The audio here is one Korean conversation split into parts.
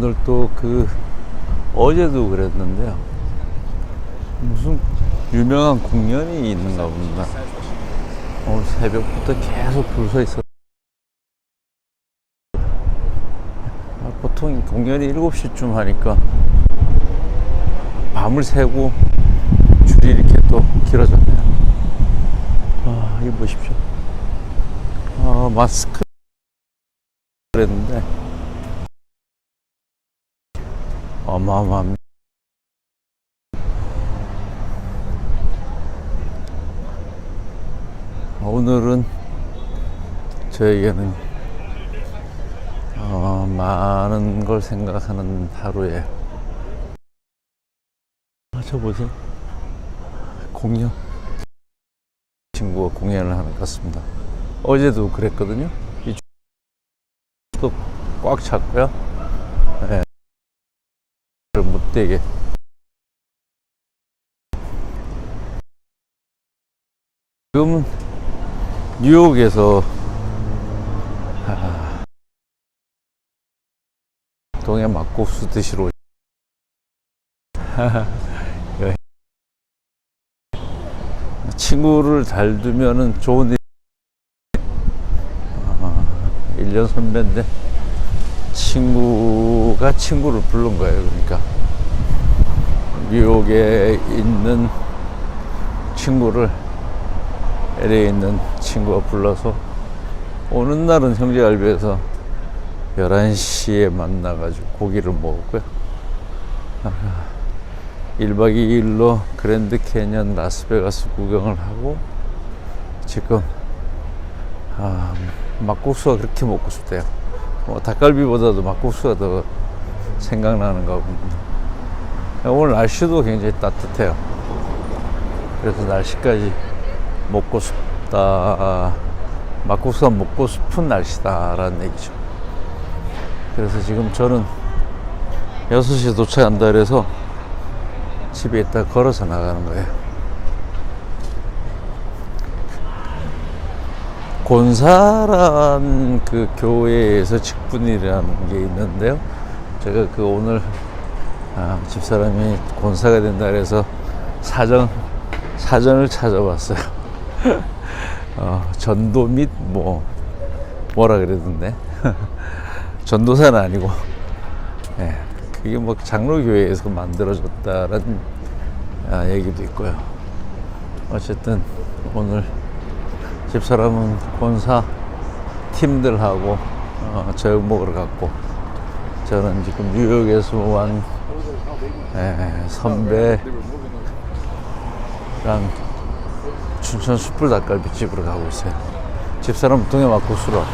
오늘 또 그 어제도 그랬는데요. 무슨 유명한 공연이 있는가 봅니다. 오늘 새벽부터 계속 줄서 있어. 아, 보통 공연이 7시쯤 하니까 밤을 새고 줄이 이렇게 또 길어졌네요. 아, 이거 보십시오. 아, 마스크 그랬는데 어마어마합니다. 오늘은 저에게는 어, 많은 걸 생각하는 하루에 아, 저 보세요 공연 친구가 공연을 하는 것 같습니다 어제도 그랬거든요 이쪽도 꽉 찼고요 네. 못되게? 지금은 뉴욕에서 아, 동해 막국수 드시러. 친구를 잘 두면은 좋은 일. 아, 1년 선배인데 친구가 친구를 부른 거예요 그러니까 뉴욕에 있는 친구를 LA에 있는 친구가 불러서 오는 날은 형제갈비에서 11시에 만나가지고 고기를 먹었고요. 아, 1박 2일로 그랜드 캐년 라스베가스 구경을 하고 지금 아, 막국수가 그렇게 먹고 싶대요. 뭐 닭갈비보다도 막국수가 더 생각나는가 봅니다. 오늘 날씨도 굉장히 따뜻해요. 그래서 날씨까지 먹고 싶다. 막국수가 먹고 싶은 날씨다라는 얘기죠. 그래서 지금 저는 6시에 도착한다 그래서 집에 있다 걸어서 나가는 거예요. 곤사란 그 교회에서 직분이라는 게 있는데요. 제가 그 오늘 아, 집사람이 곤사가 된다 그래서 사전 사전을 찾아봤어요. 어, 전도 및 뭐 뭐라 그러던데 전도사는 아니고 예, 그게 뭐 장로교회에서 만들어졌다라는 아, 얘기도 있고요. 어쨌든 오늘 집사람은 본사 팀들하고 어, 저녁 먹으러 갔고 저는 지금 뉴욕에서 온 예, 선배랑 춘천 숯불 닭갈비 집으로 가고 있어요. 집사람 동해 막국수로 왔고.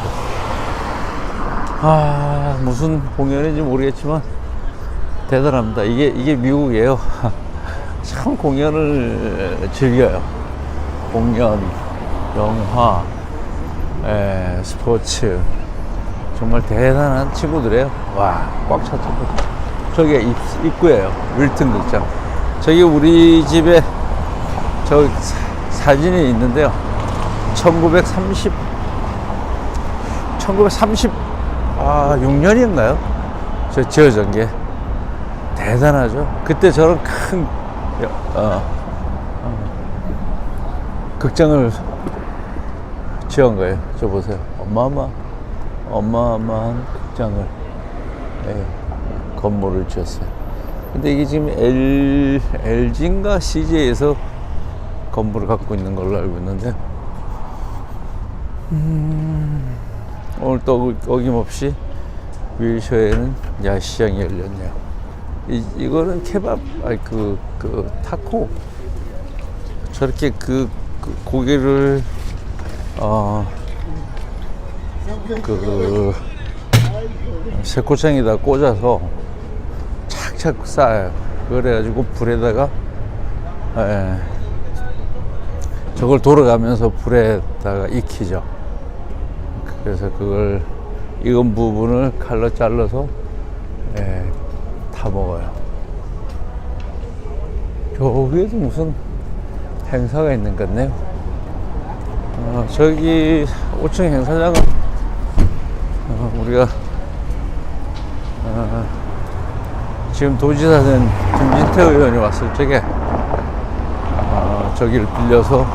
아, 무슨 공연인지 모르겠지만 대단합니다. 이게, 이게 미국이에요. 참 공연을 즐겨요. 공연, 영화, 에, 스포츠. 정말 대단한 친구들이에요. 와, 꽉 찼죠. 저기 입, 입구예요. 윌튼 극장. 저기 우리 집에 저 사- 사진이 있는데요. 1930, 1930, 아, 6년인가요? 저 지어진 게. 대단하죠. 그때 저런 큰, 여- 어, 어, 극장을 지은 거예요. 저 보세요. 어마어마, 어마어마한 극장을, 예, 건물을 지었어요. 근데 이게 지금 L, LG인가 CJ에서 건물을 갖고 있는 걸로 알고 있는데, 음, 오늘 또 어김없이 윌셔에는 야시장이 열렸네요. 이, 이거는 케밥, 아니, 그, 그, 타코. 저렇게 그, 그 고기를, 어, 그, 새꼬창에다 꽂아서 착착 쌓아요. 그래가지고 불에다가, 예, 저걸 돌아가면서 불에다가 익히죠. 그래서 그걸 익은 부분을 칼로 잘라서 예, 타 먹어요. 저기에도 무슨 행사가 있는 것 같네요. 어, 저기 5층 행사장은 어, 우리가 어, 지금 도지사 된 김진태 의원이 왔을 적에 어, 저기를 빌려서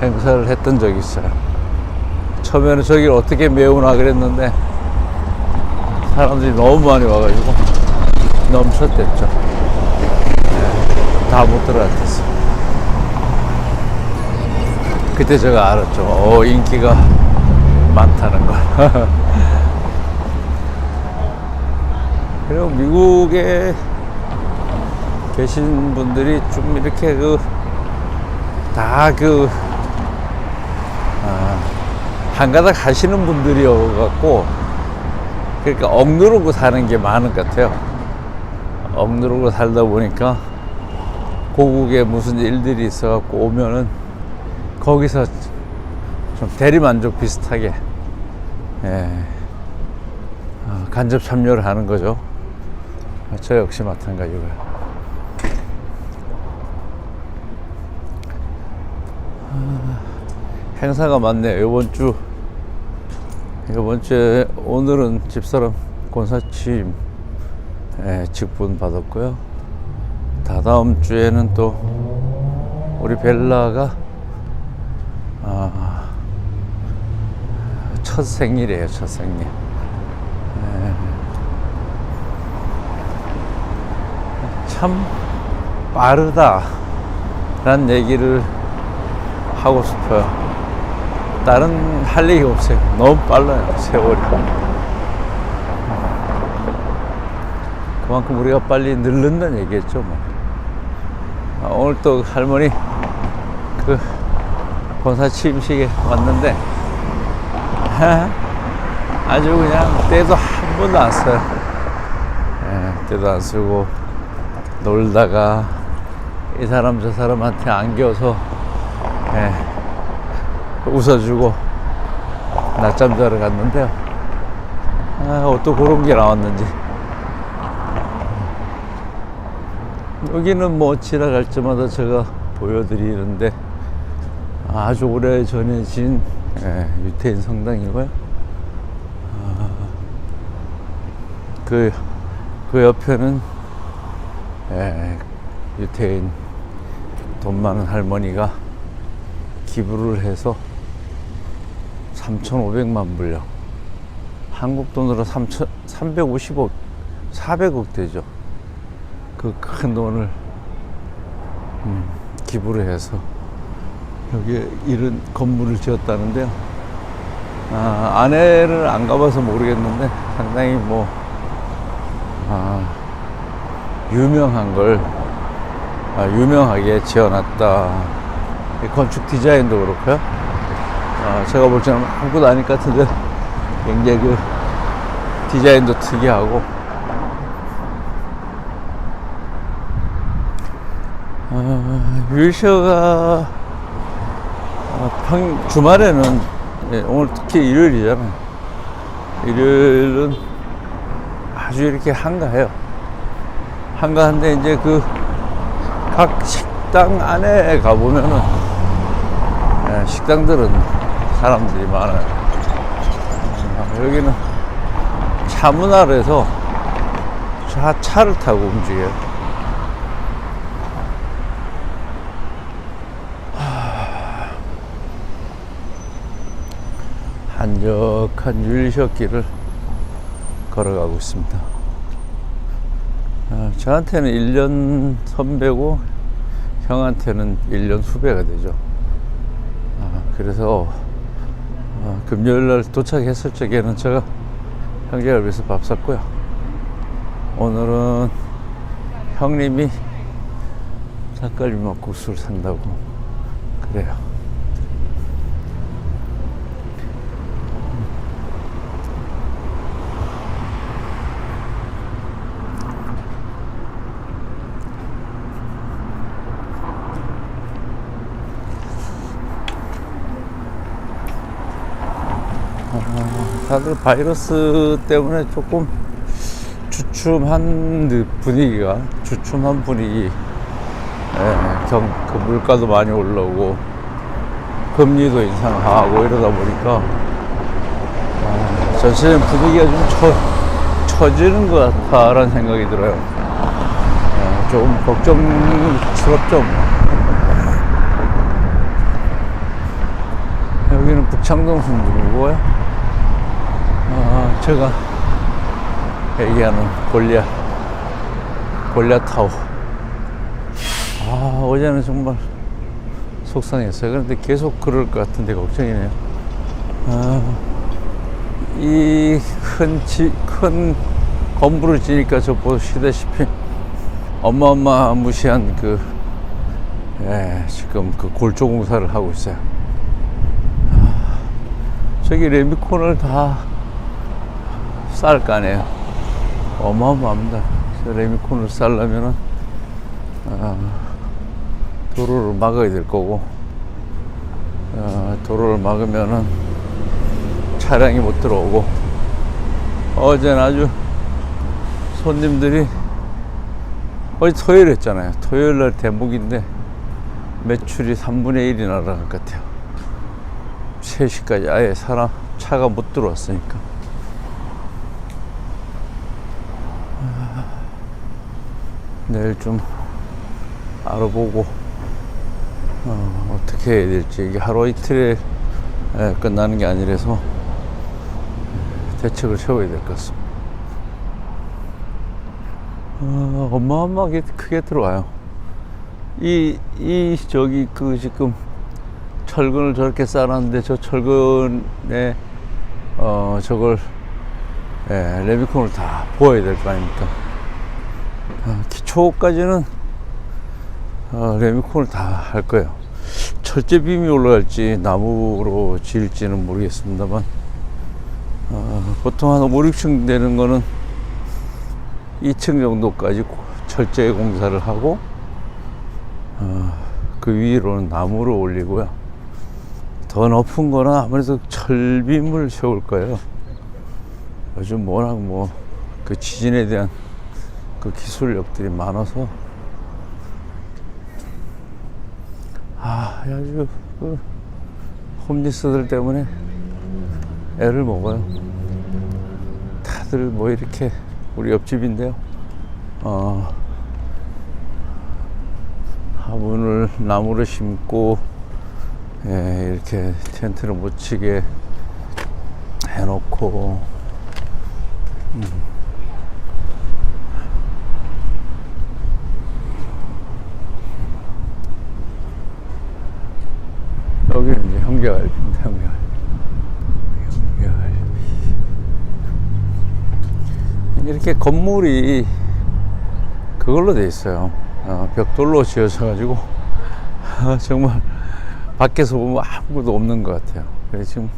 행사를 했던 적이 있어요. 처음에는 저기를 어떻게 메우나 그랬는데 사람들이 너무 많이 와가지고 넘쳤댔죠. 네, 다못 들어갔댔어. 그때 제가 알았죠. 어, 인기가 많다는 걸. 그리고 미국에 계신 분들이 좀 이렇게 그, 다 그, 아, 한가닥 하시는 분들이어 갖고, 그러니까 억누르고 사는 게 많은 것 같아요. 억누르고 살다 보니까, 고국에 무슨 일들이 있어 갖고 오면은, 거기서 좀 대리만족 비슷하게, 예, 아, 간접 참여를 하는 거죠. 아, 저 역시 마찬가지고요. 아, 행사가 많네요. 이번 주, 이번 주에 오늘은 집사람 권사침 예, 직분 받았고요. 다다음 주에는 또 우리 벨라가 아, 첫 생일이에요. 첫 생일. 참 빠르다 라는 얘기를 하고 싶어요. 다른 할 얘기 없어요. 너무 빨라요 세월이. 그만큼 우리가 빨리 늙는다는 얘기겠죠 뭐. 아, 오늘 또 할머니 그 본사 취임식에 왔는데 아주 그냥 때도 한 번도 안 써요. 예, 때도 안 쓰고 놀다가 이 사람 저 사람한테 안겨서 예, 웃어주고 낮잠 자러 갔는데요. 아, 어또 그런 게 나왔는지. 여기는 뭐 지나갈 때마다 제가 보여드리는데 아주 오래 전에 진 예, 유태인 성당이고요. 아, 그, 그 옆에는 예, 유태인 돈 많은 할머니가 기부를 해서 3,500만 불령 한국 돈으로 3천, 350억 400억 되죠. 그 큰 돈을 음, 기부를 해서 여기 이런 건물을 지었다는데요 아, 안에를 안 가봐서 모르겠는데 상당히 뭐 아, 유명한 걸 아, 유명하게 지어놨다. 이 건축 디자인도 그렇고요. 아, 제가 볼 때는 아무것도 아닐 것 같은데 굉장히 그 디자인도 특이하고 아, 윌셔가 아, 평, 주말에는 예, 오늘 특히 일요일이잖아요. 일요일은 아주 이렇게 한가해요. 한가한데 이제 그 각 식당 안에 가보면은 예, 식당들은 사람들이 많아요. 아, 여기는 차문화라서 차, 차를 타고 움직여요. 하, 한적한 율셔길을 걸어가고 있습니다. 아, 저한테는 1년 선배고 형한테는 1년 후배가 되죠. 아, 그래서 아, 금요일 날 도착했을 적에는 제가 형제를 위해서 밥 샀고요. 오늘은 형님이 닭갈비 막국수를 산다고 그래요. 다들 바이러스 때문에 조금 주춤한 느- 분위기가 주춤한 분위기 예, 경, 그 물가도 많이 올라오고 금리도 인상하고 이러다 보니까 아, 전체적인 분위기가 좀 처, 처지는 것 같다라는 생각이 들어요. 좀 걱정스럽죠. 뭐. 여기는 북창동 순두부고요. 아, 제가 얘기하는 골리앗, 골리앗 타워. 아, 어제는 정말 속상했어요. 그런데 계속 그럴 것 같은데 걱정이네요. 아, 이큰 지, 큰 건물을 지니까 저 보시다시피 어마어마무시한 그, 예, 지금 그 골조 공사를 하고 있어요. 아, 저기 레미콘을 다 쌀거 아니에요. 어마어마합니다. 저 레미콘을 쌀려면은, 아, 도로를 막아야 될 거고, 어, 도로를 막으면은 차량이 못 들어오고, 어제는 아주 손님들이 어제 토요일 했잖아요. 토요일 날 대목인데 매출이 3분의 1이 날아갈 것 같아요. 3시까지 아예 사람, 차가 못 들어왔으니까. 내일 좀 알아보고 어, 떻게 해야 될지 이게 하루 이틀에 에, 끝나는 게 아니라서 대책을 세워야 될 것 같습니다. 어, 어마어마하게 크게 들어와요. 이, 이, 저기, 그, 지금, 철근을 저렇게 쌓았는데, 저 철근에, 어, 저걸, 예, 레미콘을 다 부어야 될 거 아닙니까? 어, 기초까지는, 어, 레미콘을 다 할 거예요. 철제 빔이 올라갈지, 나무로 지을지는 모르겠습니다만, 어, 보통 한 5, 6층 되는 거는 2층 정도까지 고- 철제 공사를 하고 어, 그 위로는 나무를 올리고요. 더 높은 거는 아무래도 철빔을 세울 거예요. 요즘 워낙 뭐 그 지진에 대한 그 기술력들이 많아서 아 아주 그 홈리스들 때문에 애를 먹어요. 다들 뭐 이렇게 우리 옆집인데요. 어, 화분을 나무를 심고 예, 이렇게 텐트를 못 치게 해놓고 음. 형제갈비입니다. 형제갈비. 형제갈비. 이렇게 건물이 그걸로 돼 있어요. 어, 벽돌로 지어져 가지고 정말 밖에서 보면 아무것도 없는 것 같아요. 그래서 지금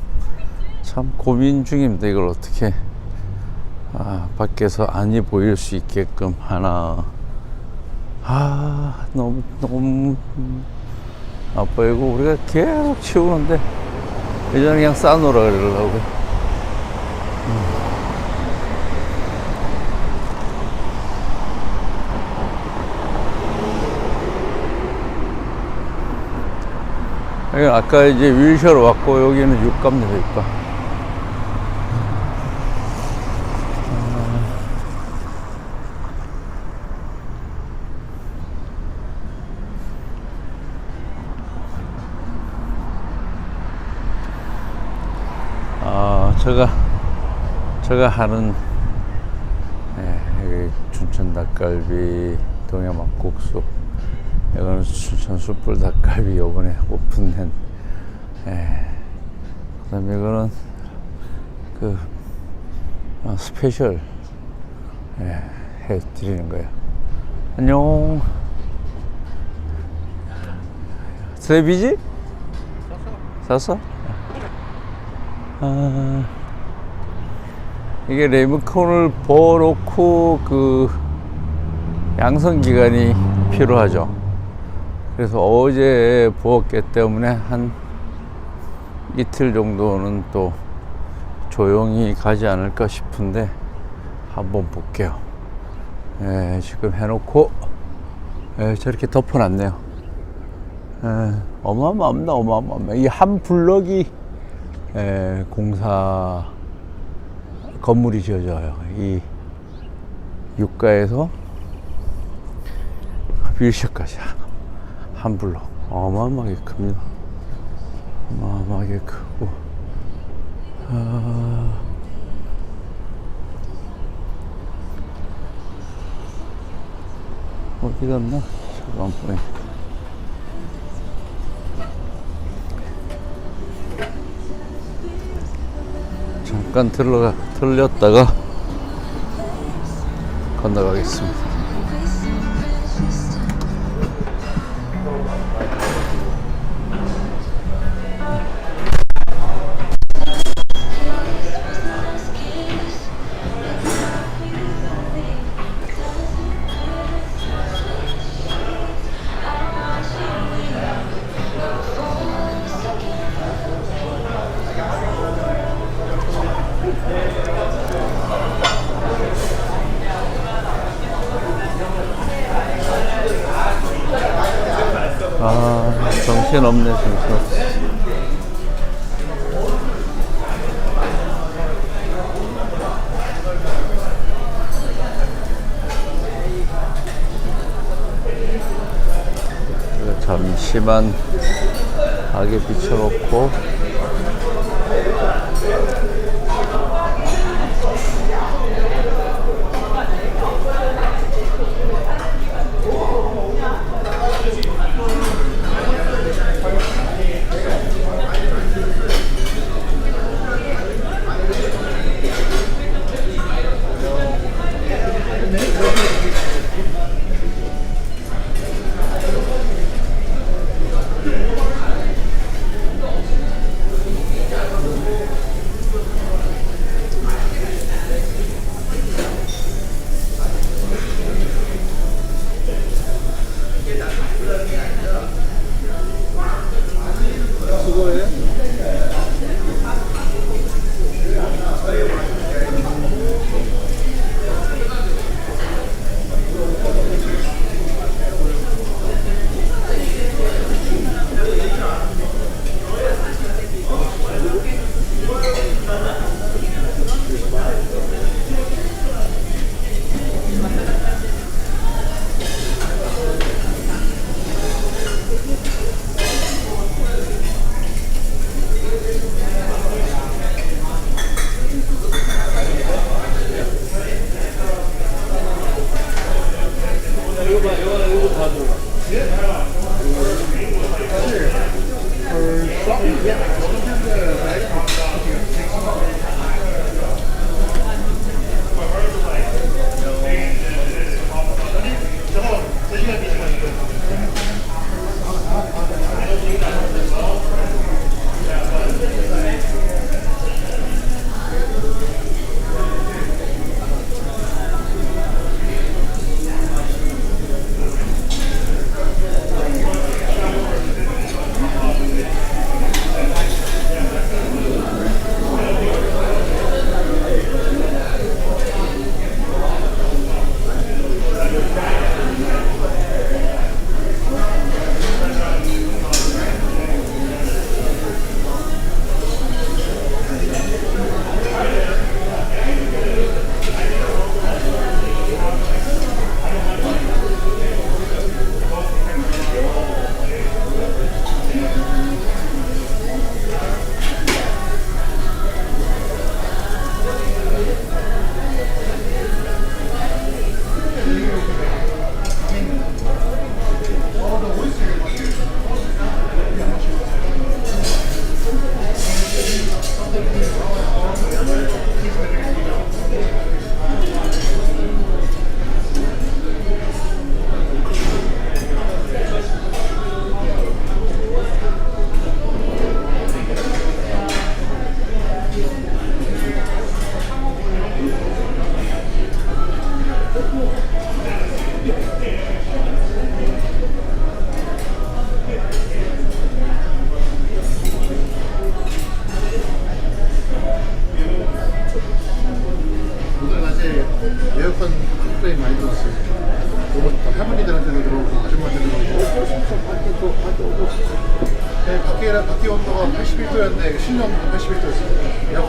참 고민 중입니다. 이걸 어떻게 아, 밖에서 안이 보일 수 있게끔 하나. 아 너무 너무 아빠이고 우리가 계속 치우는데 예전에 그냥 싸놓으라 그러려고. 여기 아까 이제 윌셔로 왔고 여기는 육감입니다 육감 아 제가 제가 하는 예, 춘천 닭갈비 동해 막국수 이거는 춘천 숯불 닭갈비 요번에 오픈된 예. 그 다음에 이거는 그 어, 스페셜 예, 해 드리는 거예요. 안녕. 트레비지? 샀어? 아, 이게 레미콘을 부어놓고 그 양성 기간이 필요하죠. 그래서 어제 부었기 때문에 한 이틀 정도는 또 조용히 가지 않을까 싶은데 한번 볼게요. 예, 지금 해놓고 예, 저렇게 덮어놨네요. 예, 어마어마합니다, 어마어마합니다. 이 한 블럭이 예, 공사 건물이 지어져요. 이 육가에서 휠샷까지 한 블록 어마어마하게 큽니다. 어마어마하게 크고 아... 어디 갔나? 잠깐 보네. 잠깐 들러가 들렸다가 건너가겠습니다.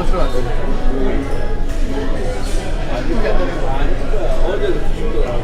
것도 술안 돼. 어제도 죽더라고.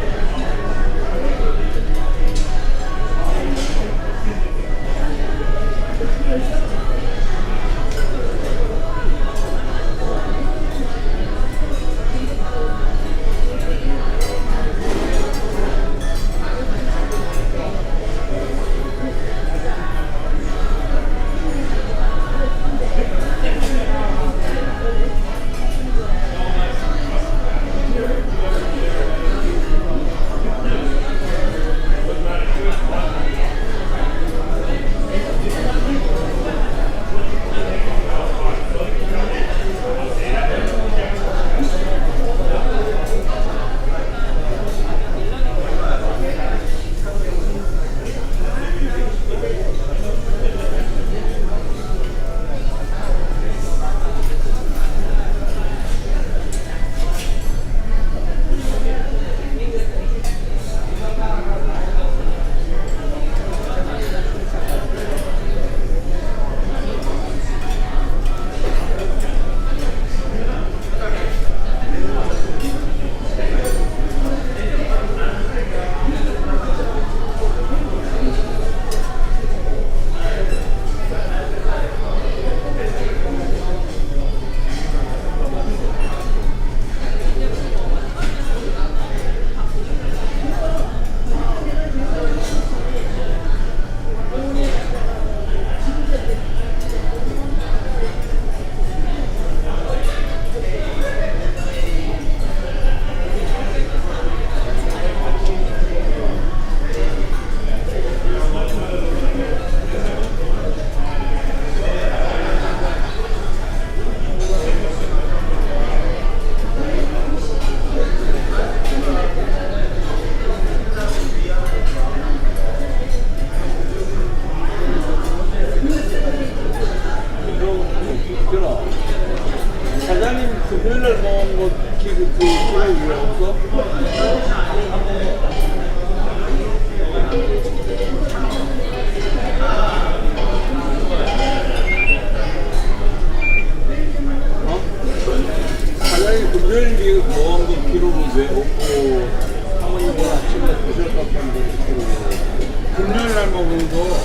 금요일 날 먹은 거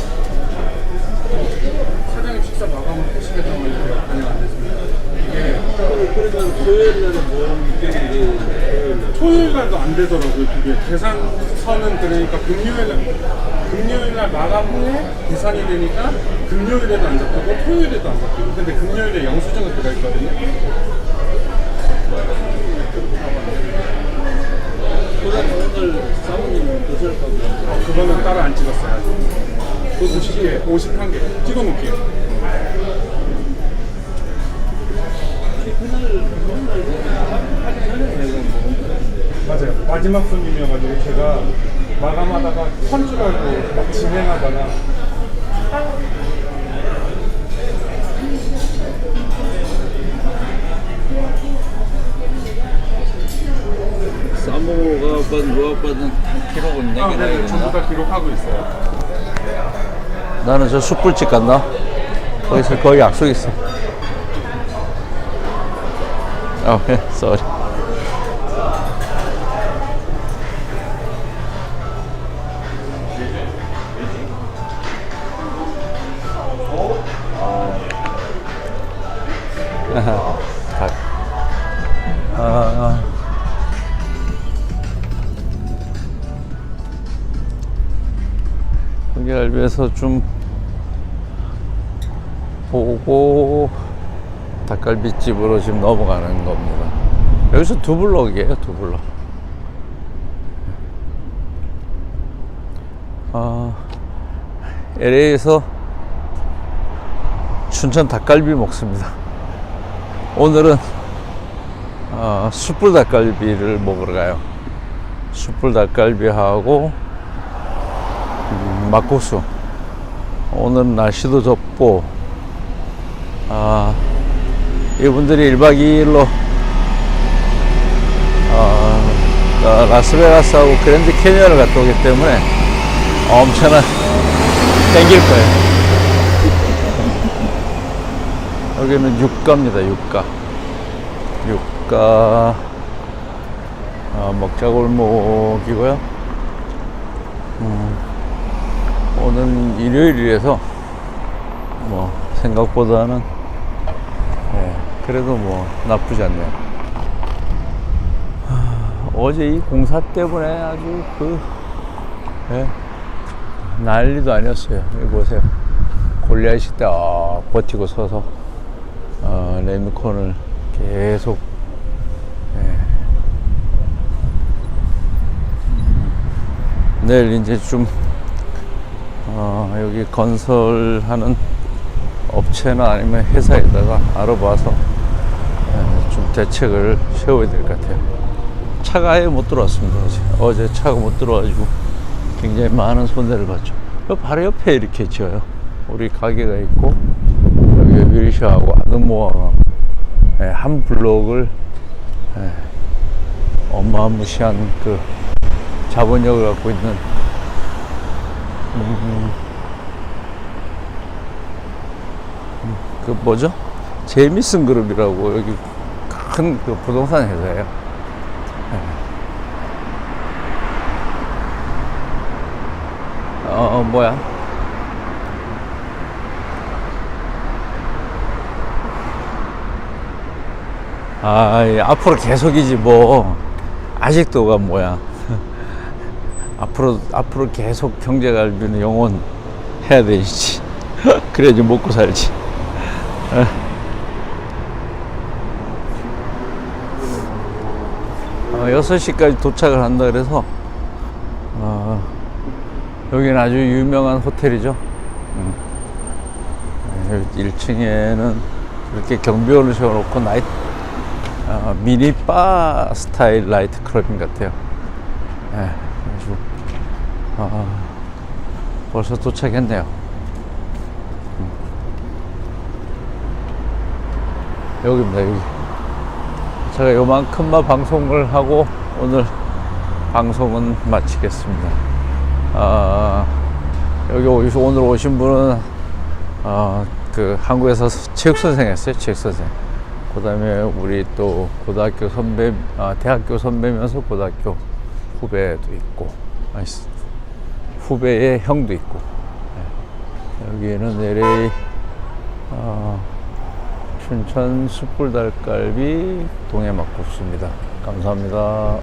사장님 식사 마감을 하시게 되면 반영 안 됐습니다. 이게 그러면 토요일 날은 있겠는데 토요일 날 토요일 날도 안 되더라고요. 그게 계산서는 그러니까 금요일 날 금요일 날 마감 후에 계산이 되니까 금요일에도 안 잡히고 토요일에도 안 잡히고 근데 금요일에 영수증은 들어가 있거든요. 그러면 오늘 사모님 드실 건데 어, 그거는 따로 안 찍었어요. 아직. 50개, 51개 찍어 놓을게요. 맞아요. 마지막 손님이어가지고 제가 마감하다가 턴줄 알고 막 진행하다가 받은 누가 받은 기록은 아, 내게 네, 전부? 다 기록하고 있어요. 나는 저 숯불집 간다. 거기서 거기 약속 있어. 아, 예, 쏘리. 고기갈비에서 좀 보고 닭갈비집으로 지금 넘어가는 겁니다. 여기서 두 블럭이에요, 두 블럭. 아, LA에서 춘천 닭갈비 먹습니다. 오늘은 어, 숯불 닭갈비를 먹으러 가요. 숯불 닭갈비하고 음, 막국수. 오늘 날씨도 덥고, 아, 이분들이 1박 2일로, 어, 라스베가스하고 그랜드 캐니언을 갔다 오기 때문에 엄청난 땡길 거예요. 여기는 육가입니다, 육가. 육가, 아, 먹자골목이고요. 오늘 일요일이라서 뭐 생각보다는 예, 그래도 뭐 나쁘지 않네요. 하, 어제 이 공사 때문에 아주 그 예, 난리도 아니었어요. 여기 보세요. 골리앗이 딱 버티고 서서 어, 레미콘을 계속 예. 음, 내일 이제 좀 어, 여기 건설하는 업체나 아니면 회사에다가 알아봐서 에, 좀 대책을 세워야 될 것 같아요. 차가 아예 못 들어왔습니다. 어제, 어제 차가 못 들어와가지고 굉장히 많은 손해를 봤죠. 요 바로 옆에 이렇게 지어요. 우리 가게가 있고 여기 윌샤하고 아드모아가 에, 한 블록을 에, 어마무시한 그 자본력을 갖고 있는 그 뭐죠? 제미슨 그룹이라고 여기 큰 그 부동산 회사예요. 네. 어, 어 뭐야? 아, 이 앞으로 계속이지 뭐 아직도가 뭐야? 앞으로 앞으로 계속 경제갈비는 영원 해야 되지. 그래야지 먹고 살지. 어, 6시까지 도착을 한다 그래서 어, 여기는 아주 유명한 호텔이죠. 음. 네, 여기 1층에는 이렇게 경비원을 세워놓고 나이트 어, 미니 바 스타일 나이트 클럽인 것 같아요. 예, 아주 아, 벌써 도착했네요. 여기입니다, 여기. 제가 요만큼만 방송을 하고 오늘 방송은 마치겠습니다. 아, 여기 오늘 오신 분은 아, 그 한국에서 체육 선생 했어요, 체육 선생. 그 다음에 우리 또 고등학교 선배, 아, 대학교 선배면서 고등학교 후배도 있고, 아니, 후배의 형도 있고. 네. 여기는 LA 어, 춘천 숯불 닭갈비 동해 막국수입니다. 감사합니다.